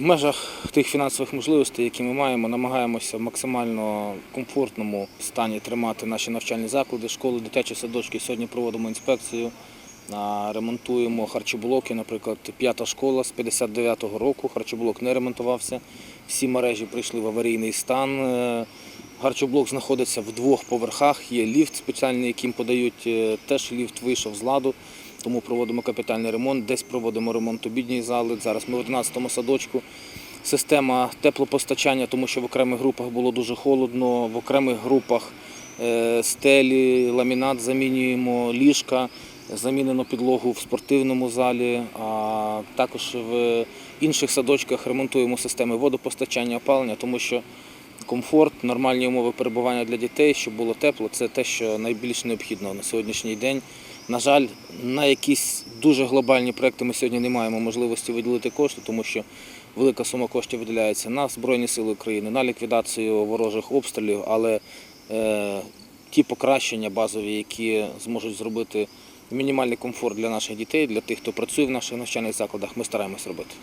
В межах тих фінансових можливостей, які ми маємо, намагаємося в максимально комфортному стані тримати наші навчальні заклади, школи, дитячі садочки. Сьогодні проводимо інспекцію, ремонтуємо харчоблоки. Наприклад, п'ята школа з 59-го року. Харчоблок не ремонтувався. Всі мережі прийшли в аварійний стан. Е, Харчоблок знаходиться в двох поверхах. Є ліфт спеціальний, яким подають. е, Теж ліфт вийшов з ладу, тому проводимо капітальний ремонт. Десь проводимо ремонт обідньої зали. Зараз ми в 11-му садочку. Система теплопостачання, тому що в окремих групах було дуже холодно, в окремих групах е, стелі, ламінат замінюємо, ліжка, замінено підлогу в спортивному залі, а також в інших садочках ремонтуємо системи водопостачання, опалення, тому що комфорт, нормальні умови перебування для дітей, щоб було тепло, це те, що найбільш необхідно на сьогоднішній день. На жаль, на якісь дуже глобальні проекти ми сьогодні не маємо можливості виділити кошти, тому що велика сума коштів виділяється на Збройні Сили України, на ліквідацію ворожих обстрілів, але е, ті покращення базові, які зможуть зробити мінімальний комфорт для наших дітей, для тих, хто працює в наших навчальних закладах, ми стараємось робити.